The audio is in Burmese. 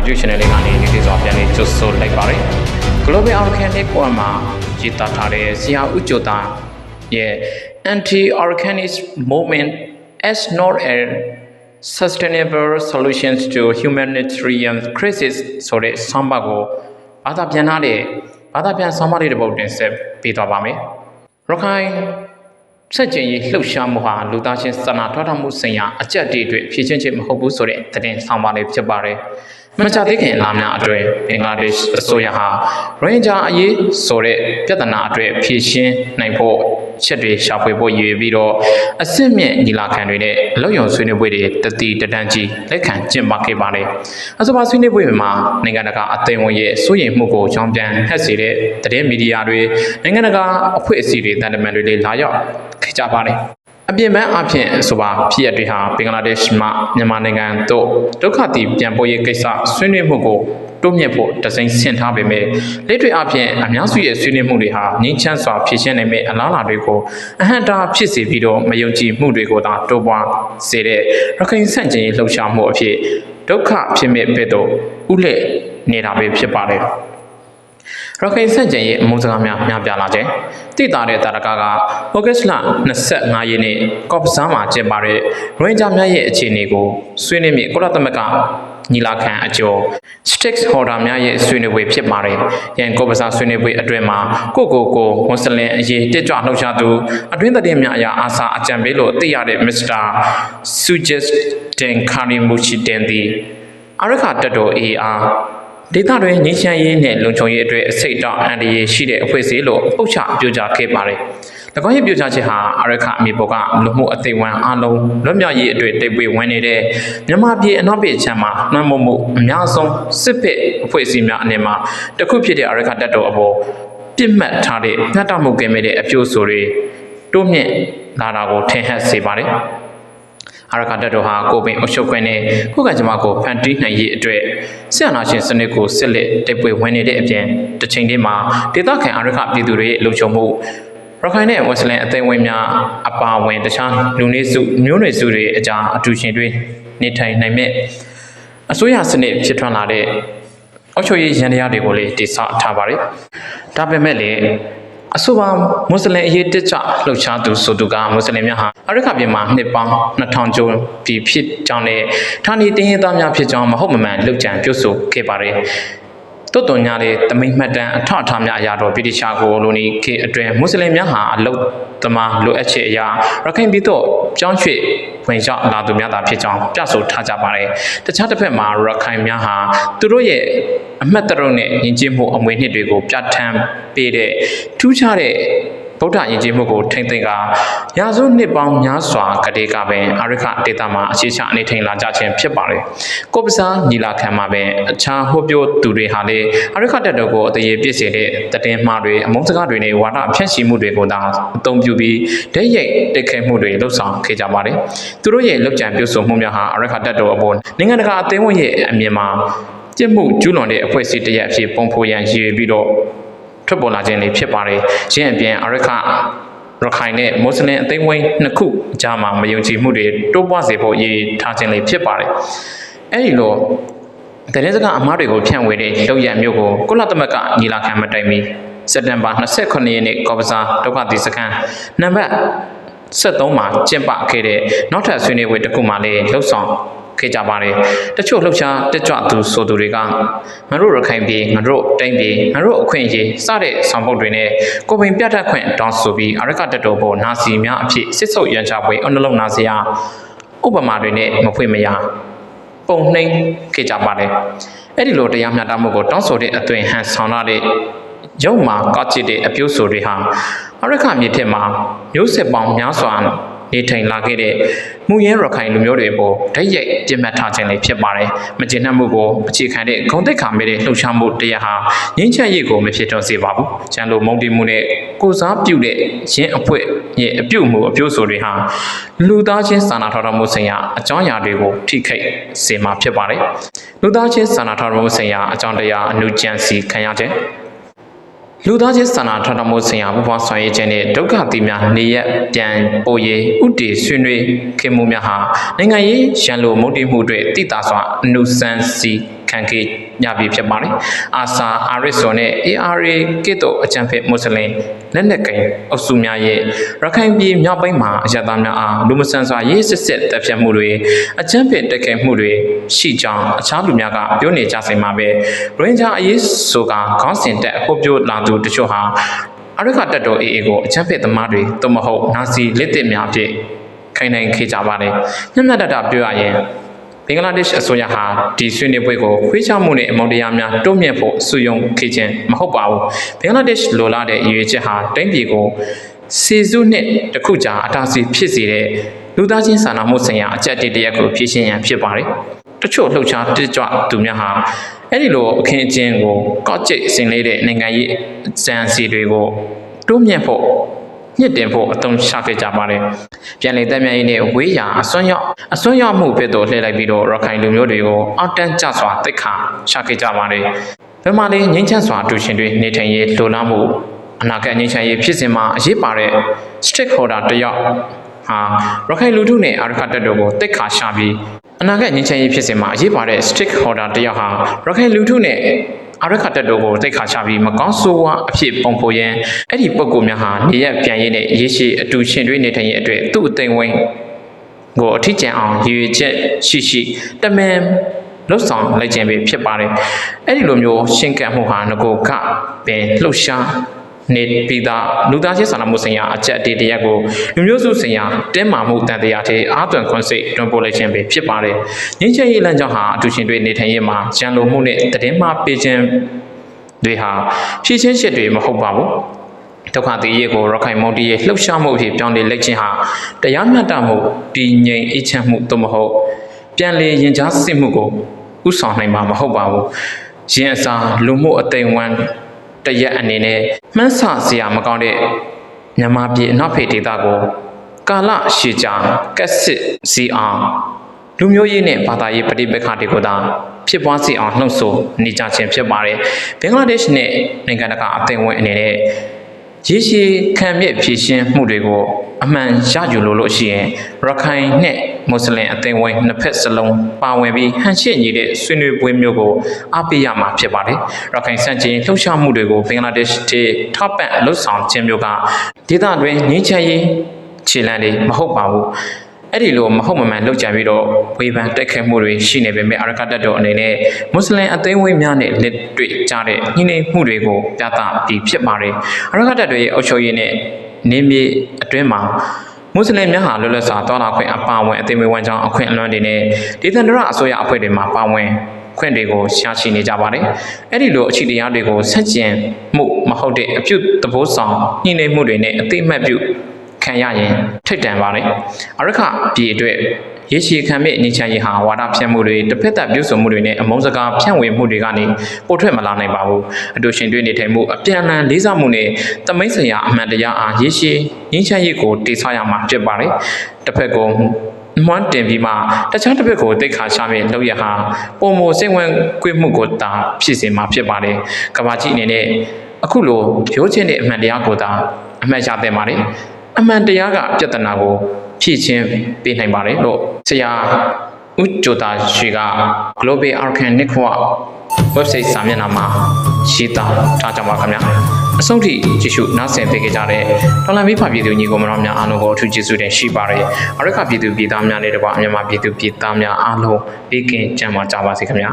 YouTube Channel လေးကနေဒီဒီစွာပြန်လေးကြိုဆိုလိုက်ပါတယ် Global Organic Forum မှာရေးသားထားတဲ့ဆရာဦးကျော်သားရဲ့ Anti-Organic Movement as not a sustainable solutions to humanitarian crisis ဆိုတဲ့ဆောင်းပါးကိုဘာသာပြန်ထားတဲ့ဘာသာပြန်ဆောင်းပါးလေးတစ်ပုဒ်တင်ဆက်ပေးသွားပါမယ်ရခိုင်ဆက်ကျင်ရေးလှုပ်ရှားမှုဟာလူသားချင်းစာနာထောက်ထားမှုဆိုင်ရာအကြက်တွေအတွက်ဖြည့်ချင်းချင်းမဟုတ်ဘူးဆိုတဲ့သတင်းဆောင်ပါလေးဖြစ်ပါတယ်။ မကြသေးခင်လများအတွင်းဘင်္ဂလားဒေ့ရှ်အစိုးရဟာရိုဟင်ဂျာအရေးဆိုတဲ့ပြဿနာအတွက်ဖြည့်ရှင်းနိုင်ဖို့ချက်တွေရှာဖွေဖို့ရည်ရွယ်ပြီးတော့အစစ်မြင့်ညီလာခံတွေနဲ့အလုပ်ရုံဆွေးနွေးပွဲတွေတတိတတန်းကြီးလက်ခံကျင်းပခဲ့ပါတယ်။အဆိုပါဆွေးနွေးပွဲမှာနိုင်ငံတကာအသိဝန်ရဲ့စိုးရိမ်မှုကိုကြောင်းပြန်ဟက်စေတဲ့သတင်းမီဒီယာတွေနိုင်ငံတကာအဖွဲ့အစည်းတွေတန်တမန်တွေလည်းလာရောက်ခဲ့ကြပါတယ်။ အပြင်ပန်းအဖြစ်ဆိုပါဖြစ်ရတွေဟာဘင်္ဂလားဒေ့ရှ်မှမြန်မာနိုင်ငံတို့ဒုက္ခသည်ပြန်ပို့ရေးကိစ္စဆွေးနွေးမှုကိုတိုးမြင့်ဖို့တစိမ့်ဆင်ထားပေမဲ့လက်တွေ့အဖြစ်အများစုရဲ့ဆွေးနွေးမှုတွေဟာငြိမ်းချမ်းစွာဖြည့်ရှင်းနိုင်မယ့်အလားအလာတွေကိုအဟံတာဖြစ်စေပြီးတော့မယုံကြည်မှုတွေကိုသာတိုးပွားစေတဲ့ရခိုင်ဆန့်ကျင်ရေးလှုပ်ရှားမှုအဖြစ်ဒုက္ခဖြစ်မဲ့ဘက်သို့ဥလက်နေတာပဲဖြစ်ပါတယ် ရခိုင်ဆန့်ကျင်ရေးအမှုစကားများများပြားလာခြင်းတိတာတဲ့တာရကကဩဂတ်စ်လ25ရက်နေ့ကော့ပဆာမှာကျင်းပတဲ့ရိုဟင်ဂျာများရဲ့အခြေအနေကိုဆွေးနွေးမြကုလသမဂ္ဂညီလာခံအကျော် stakes holder များရဲ့ဆွေးနွေးပွဲဖြစ်ပါတယ်။ရန်ကော့ပဆာဆွေးနွေးပွဲအတွင်းမှာကိုကိုကိုမွတ်စလင်အရေးတက်ကြွလှုပ်ရှားသူအတွင်းသတင်းများအရာအာစာအကြံပေးလို့သိရတဲ့ Mr. Suggest Den Karimuchi Den သည်အရခတက်တော် AR ဒေသတွင်ငင်းချမ်းရေးနဲ့လုံခြုံရေးအတွက်အစိတ်တောင်အန်ဒီရေးရှိတဲ့အဖွဲ့အစည်းလို့ပုတ်ချပြောကြားခဲ့ပါတယ်။၎င်းရဲ့ပြောကြားချက်ဟာအရခအမေပေါ်ကလူမှုအသိဝန်အလုံးလွတ်မြောက်ရေးအတွက်တိတ်ပွေဝင်နေတဲ့မြန်မာပြည်အနောက်ပြည်ချမ်းမှာနှမ်းမမှုအများဆုံးစစ်ဖက်အဖွဲ့အစည်းများအနေမှာတစ်ခုဖြစ်တဲ့အရခတက်တော်အပေါ်ပြစ်မှတ်ထားတဲ့ညှတမှုကင်းမဲ့တဲ့အပြို့ဆိုတွေတိုးမြင့်လာတာကိုထင်ဟပ်စေပါတယ်။ အာရခတက်တော်ဟာကိုပင်အုပ်ချုပ်ခွင့်နဲ့ခုခံကြမကိုဖန်တီးနိုင်ရေးအတွက်ဆရာနာရှင်စနစ်ကိုစစ်လက်တိတ်ပွေဝင်နေတဲ့အပြင်တစ်ချိန်တည်းမှာဒေသခံအာရခပြည်သူတွေရဲ့လုံခြုံမှုရခိုင်နဲ့ဝက်စလန်အသိဝင်များအပါအဝင်တခြားလူနေစုမျိုးနွယ်စုတွေအကြားအတူရှင်တွေနေထိုင်နိုင်မဲ့အစိုးရစနစ်ဖြစ်ထွန်းလာတဲ့အောက်ချုပ်ရေးရန်တရားတွေကိုလည်းတည်ဆောက်ထားပါတယ်။ဒါပေမဲ့လည်း အဆိုပါမွတ်စလင်အရေးတက်ကြလှုပ်ရှားသူဆိုသူကမွတ်စလင်များဟာအရိကပြည်မှာနှစ်ပေါင်း2000ကျော်ဒီဖြစ်ကြောင်းနဲ့ဌာနီတင်းရေးသားများဖြစ်ကြောင်းမဟုတ်မမှန်လှုပ်ကြံပြုဆိုခဲ့ပါတယ်။ တိုးတုံညာလေးတမိတ်မှတ်တမ်းအထောက်အထားများအရာတော်ဗြိတိရှားကိုလိုနီခေအတွင်းမွတ်စလင်များဟာအလုတ်သမားလိုအပ်ချက်အရာရခိုင်ပြည်သို့ကြောင်းရွှေ့ဝင်ရောက်လာသူများသာဖြစ်ကြောင်းပြဆိုထားကြပါတယ်။တခြားတစ်ဖက်မှာရခိုင်များဟာသူတို့ရဲ့အမှတ်တရနဲ့ယဉ်ကျေးမှုအမွေနှစ်တွေကိုပြဋ္ဌာန်းပေးတဲ့ထူးခြားတဲ့ ဗုဒ္ဓယဉ်ကျေးမှုကိုထိမ့်သိမ်းကရာစုနှစ်ပေါင်းများစွာကတည်းကပင်အရိခဒေတာမှာအခြေချအနေထိန်လာကြခြင်းဖြစ်ပါတယ်။ကိုပစာညီလာခံမှာပင်အခြားဟောပြောသူတွေဟာလည်းအရိခတက်တော်ကိုအတရေပြည့်စေတဲ့တည်င်းမှားတွေအမုန်းစကားတွေနဲ့ဝါဒဖြန့်ချီမှုတွေကိုသာအသုံးပြုပြီးဒိတ်ရိတ်တိတ်ခဲမှုတွေလှုပ်ဆောင်ခဲ့ကြပါတယ်။သူတို့ရဲ့လောက်ကျန်ပြုစုမှုများဟာအရိခတက်တော်အပေါ်နိုင်ငံတကာအသင်းဝင်ရဲ့အမြင်မှာကျင့်မှုကျူးလွန်တဲ့အဖွဲ့အစည်းတစ်ရပ်အဖြစ်ပုံဖော်ရန်ရည်ရွယ်ပြီးတော့ ထွက်ပေါ်လာခြင်းလေးဖြစ်ပါတယ်။ရင်းအပြင်အရခရခိုင်နဲ့မွတ်စလင်အသိမ်းဝိုင်းနှစ်ခုအကြားမှာမယုံကြည်မှုတွေတိုးပွားစေဖို့ရည်ထားခြင်းလေးဖြစ်ပါတယ်။အဲဒီလိုတရင်စကအမားတွေကိုဖြန့်ဝေတဲ့လောက်ရံမျိုးကိုကုလသမဂ္ဂညီလာခံမတိုင်မီစက်တင်ဘာ29ရက်နေ့ကော်ပစာဒုက္ခသည်စခန်းနံပါတ်73မှာကျင်းပခဲ့တဲ့နောက်ထပ်ဆွေးနွေးပွဲတစ်ခုမှလည်းလှုပ်ဆောင် ခဲ့ကြပါတယ်တချို့လှုပ်ရှားတက်ကြွသူဆိုသူတွေကငါတို့ရခိုင်ပြည်ငါတို့တိုင်းပြည်ငါတို့အခွင့်အရေးစတဲ့ဆောင်ပုဒ်တွေနဲ့ကိုပင်ပြတ်တက်ခွင့်တောင်းဆိုပြီးအရကတက်တော်ပေါ်နာစီများအဖြစ်စစ်ဆုပ်ရန်ချပွဲအနှလုံးနာစီယာဥပမာတွေနဲ့မဖွင့်မရပုံနှိမ့်ခဲ့ကြပါတယ်အဲ့ဒီလိုတရားမျှတမှုကိုတောင်းဆိုတဲ့အသွင်ဟန်ဆောင်လာတဲ့ရုပ်မှာကောက်ကျစ်တဲ့အပြုဆိုတွေဟာအရခမြေထက်မှာမျိုးစစ်ပေါင်းများစွာ နေထိုင်လာခဲ့တဲ့မူရင်းရခိုင်လူမျိုးတွေအပေါ်ဓာတ်ရိုက်ပြစ်မှတ်ထားခြင်းလေးဖြစ်ပါတယ်။မကျေနပ်မှုကိုအခြေခံတဲ့ဂုံတိတ်ခါမဲ့တဲ့လှုပ်ရှားမှုတရားဟာငင်းချက်ရည်ကိုမဖြစ်တော့စေပါဘူး။ကျန်လိုမုံတီမှုနဲ့ကိုစားပြုတဲ့ရင်းအဖွဲရဲ့အပြုတ်မှုအပြုတ်ဆိုတွေဟာလူသားချင်းစာနာထောက်ထားမှုဆိုင်ရာအကြောင်းအရာတွေကိုထိခိုက်စေမှာဖြစ်ပါတယ်။လူသားချင်းစာနာထောက်ထားမှုဆိုင်ရာအကြောင်းတရားအနုကြံစီခံရခြင်း လူသားချင်းစာနာထောက်ထားမှုဆိုင်ရာပူးပေါင်းဆောင်ရွက်ခြင်းနဲ့ဒုက္ခသည်များနေရပြန်ပို့ရေးဥတီဆွေးနွေးခင်မှုများဟာနိုင်ငံရေးရန်လိုမုတ်တိမှုတွေတိတာစွာအနုဆန်းစီ ခံခဲ့ရပြီဖြစ်ပါတယ်အာဆာအာရစ်ဆိုနဲ့ ARA ကစ်တို့အကြံဖက်မွတ်စလင်လက်နက်ကိုင်အုပ်စုများရဲ့ရခိုင်ပြည်မြောက်ပိုင်းမှာအရသားများအားလူမဆန်စွာရေးစစ်စစ်တပ်ဖြတ်မှုတွေအကြံဖက်တက်ခဲ့မှုတွေရှိကြောင်းအခြားလူများကပြောနေကြစဉ်မှာပဲရိုဟင်ဂျာအရေးဆိုကခေါင်းစဉ်တက်အဖို့ပြလာသူတချို့ဟာအရခတက်တော်အေအေကိုအချမ်းဖက်သမားတွေသို့မဟုတ်နာစီလက်တစ်များအဖြစ်ခိုင်နိုင်ခေကြပါတယ်။မျက်မှန်တတပြောရရင်ဘ င်္ဂလားဒေ့ရှ်အစိုးရဟာဒီဆွေးနွေးပွဲကိုခွေးချမှုနဲ့အမုန်းတရားများတွုံ့မြင့်ဖို့စုယုံခေခြင်းမဟုတ်ပါဘူး။ဘင်္ဂလားဒေ့ရှ်လိုလားတဲ့ရည်ရွယ်ချက်ဟာတိုင်းပြည်ကိုစီစုနှစ်တစ်ခုကြာအတားဆီးဖြစ်စေတဲ့လူသားချင်းစာနာမှုဆိုင်ရာအကြက်တေတရက်ကိုဖြည့်ရှင်းရန်ဖြစ်ပါတယ်။တချို့လှုပ်ရှားတစ်ကြွသူများဟာအဲ့ဒီလိုအခင်းအကျင်းကိုကောက်ကျိတ်ဆင်လေးတဲ့နိုင်ငံရေးအကြံစီတွေကိုတိုးမြင့်ဖို့ ညှစ်တင်ဖို့အသုံးချခဲ့ကြပါတယ်။ပြန်လည်တက်မြတ်ရေးနဲ့ဝေးရာအစွမ်းရောက်အစွမ်းရောက်မှုဖြစ်တော်လှည့်လိုက်ပြီးတော့ရခိုင်လူမျိုးတွေကိုအောက်တန်းကျစွာတိတ်ခါချခဲ့ကြပါတယ်။ဘယ်မှာလဲငိမ့်ချမ်းစွာအတူရှင်တွေနေထိုင်ရေးလိုလားမှုအနာဂတ်ငိမ့်ချမ်းရေးဖြစ်စဉ်မှာအရေးပါတဲ့ stakeholder တယောက်ဟာရခိုင်လူထုနဲ့အာရခတက်တို့ကိုတိတ်ခါရှာပြီးအနာဂတ်ငြိမ်းချမ်းရေးဖြစ်စဉ်မှာအရေးပါတဲ့ stakeholder တယောက်ဟာရခိုင်လူထုနဲ့ အာရခတက်တို့ကိုတိတ်ခါရှာပြီးမကောင်းဆိုးဝါးအဖြစ်ပုံဖော်ရန်အဲ့ဒီပုံကူများဟာနေရပြန်ရည်နဲ့ရေးရှိအတူရှင်တွေနေထိုင်ရေးအတွက်သူ့အသိဝိုင်းကိုအထီးကျန်အောင်ရည်ရွယ်ချက်ရှိရှိတမန်လှုပ်ဆောင်လိုက်ခြင်းပဲဖြစ်ပါတယ်အဲ့ဒီလိုမျိုးရှင်းကပ်မှုဟာငကိုကပင်လှုပ်ရှား နေပြီးသားလူသားချင်းစာနာမှုဆိုင်ရာအချက်အတေတရက်ကိုလူမျိုးစုဆိုင်ရာတင်းမာမှုတန်တရားတွေအာသွန်ခွန်စိတ်တွန်းပို့လိုက်ခြင်းပဲဖြစ်ပါတယ်။ငင်းချင်ရေးလမ်းကြောင်းဟာအတူရှင်တွေနေထိုင်ရေးမှာကြံလိုမှုနဲ့တည်င်းမှပေးခြင်းတွေဟာဖြည့်ချင်းရှစ်တွေမဟုတ်ပါဘူး။ဒုက္ခတည်ရေးကိုရခိုင်မုန်တီရဲ့လှုပ်ရှားမှုအဖြစ်ပြောင်းလဲလိုက်ခြင်းဟာတရားမျှတမှုတည်ငြိမ်အေးချမ်းမှုသို့မဟုတ်ပြန်လည်ရင်ကြားစစ်မှုကိုဥဆောင်နိုင်မှာမဟုတ်ပါဘူး။ရင်အစာလူမှုအသိမ်ဝမ်း တရက်အနေနဲ့မှန်းဆစရာမကောင်းတဲ့မြန်မာပြည်အနောက်ဖေဒေသကိုကာလရှည်ကြာကက်စစ်စီအောင်လူမျိုးရေးနဲ့ဘာသာရေးပဋိပက္ခတွေကိုသာဖြစ်ပွားစေအောင်လှုံ့ဆော်နေကြခြင်းဖြစ်ပါတယ်ဘင်္ဂလားဒေ့ရှ်နဲ့နိုင်ငံတကာအသင်းဝင်အနေနဲ့ရေရှည်ခံမြင့်ဖြည့်ရှင်းမှုတွေကို အမှန်ရယူလို့လို့ရှိရင်ရခိုင်နဲ့မွတ်စလင်အသင်းဝင်နှစ်ဖက်စလုံးပါဝင်ပြီးဟန်ရှစ်ညီတဲ့ဆွေးနွေးပွဲမျိုးကိုအားပေးရမှာဖြစ်ပါတယ်။ရခိုင်စံချင်းလှုပ်ရှားမှုတွေကိုဘင်္ဂလားဒေ့ရှ်တေထောက်ပံ့လှုပ်ဆောင်ခြင်းမျိုးကဒေသတွင်းငြိမ်းချမ်းရေးခြေလှမ်းတွေမဟုတ်ပါဘူး။ အဲ့ဒီလိုမဟုတ်မမှန်လောက်ကြပြီးတော့ဝေဖန်တက်ခဲမှုတွေရှိနေပေမဲ့အရကတတ်တော်အနေနဲ့မွတ်စလင်အသိဝေးများနဲ့လက်တွေ့ကြတဲ့ညှိနှိုင်းမှုတွေကိုပြသပြီးဖြစ်ပါတယ်အရကတတ်တွေရဲ့အုပ်ချုပ်ရေးနဲ့နေမြေအတွင်းမှာမွတ်စလင်များဟာလွတ်လပ်စွာတောလာခွင့်အပါအဝင်အသိဝေးဝမ်းကြောင်းအခွင့်အလွန်တွေနဲ့ဒေသန္တရအစိုးရအဖွဲ့တွေမှာပါဝင်ခွင့်တွေကိုရှာရှိနေကြပါတယ်။အဲ့ဒီလိုအခြေတရားတွေကိုဆက်ကျင်မှုမဟုတ်တဲ့အပြုသဘောဆောင်ညှိနှိုင်းမှုတွေနဲ့အသိမှတ်ပြု ခံရရင်ထိတ်တန့်ပါတယ်။အရခပြည်အတွက်ရေရှည်ခံမဲ့နေချမ်းရေးဟာဝါဒဖြန့်မှုတွေတစ်ဖက်သက်ပြုစုံမှုတွေနဲ့အမုန်းစကားဖြန့်ဝေမှုတွေကနေပိုထွက်မလာနိုင်ပါဘူး။အတူရှင်တွေ့နေထိုင်မှုအပြန်အလှန်လေးစားမှုနဲ့တမိတ်ဆရာအမှန်တရားအားရေရှည်ငင်းချမ်းရေးကိုတည်ဆောက်ရမှာဖြစ်ပါတယ်။တစ်ဖက်ကမွန်းတင်ပြီးမှတခြားတစ်ဖက်ကိုတိတ်ခါချမဲ့လောက်ရဟာပုံမစိတ်ဝင်ကွေးမှုကိုတာဖြစ်စေမှာဖြစ်ပါတယ်။ကဘာကြီးအနေနဲ့အခုလိုရိုးချင်းတဲ့အမှန်တရားကိုသာအမှတ်ရသင့်ပါတယ်။ အမှန်တရားကပြဿနာကိုဖြည့်ချင်းပေးနိုင်ပါတယ်လို့ဆရာဦးကျော်တာရှိက Global Arcane Network website စာမျက်နှာမှာရေးသားထားကြပါခင်ဗျာအဆုံးထိကြည့်ရှုနားဆင်ပေးကြတဲ့တော်လန်မီဖပြည်သူညီကိုမတော်များအားလုံးကိုအထူးကျေးဇူးတင်ရှိပါတယ်အရခပြည်သူပြည်သားများနဲ့တကွအမြန်မာပြည်သူပြည်သားများအားလုံးပေးကင်ကြံပါကြပါစေခင်ဗျာ